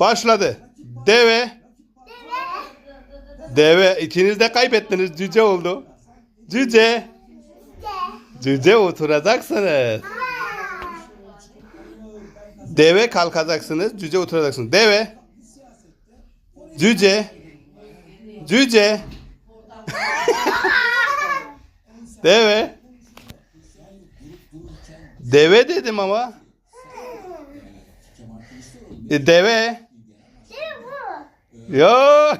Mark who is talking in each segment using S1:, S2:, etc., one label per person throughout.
S1: Başladı. Deve. Deve. İkiniz de kaybettiniz. Cüce oldu. Cüce. Cüce oturacaksınız. Deve kalkacaksınız. Cüce oturacaksınız. Deve. Cüce. Cüce. Deve. Deve dedim ama. E, deve. Yok.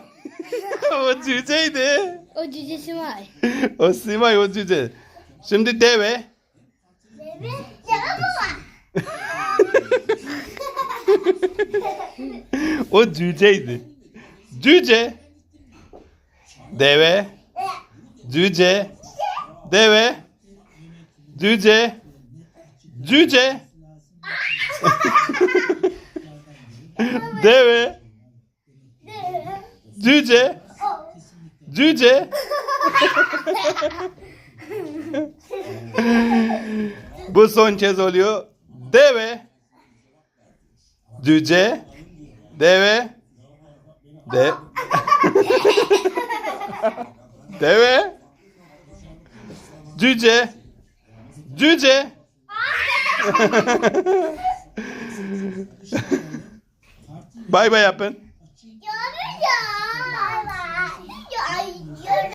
S1: o cüceydi.
S2: O cücesi var.
S1: O Simay o cüce. Şimdi deve.
S2: Deve, deve var?
S1: O cüceydi. Cüce. Deve. Cüce. Deve. Cüce. Cüce. Deve. Cüce. Cüce. Bu son kez oluyor. Deve. Cüce. Deve. De. Deve. Cüce. Cüce. Bye bye Appen.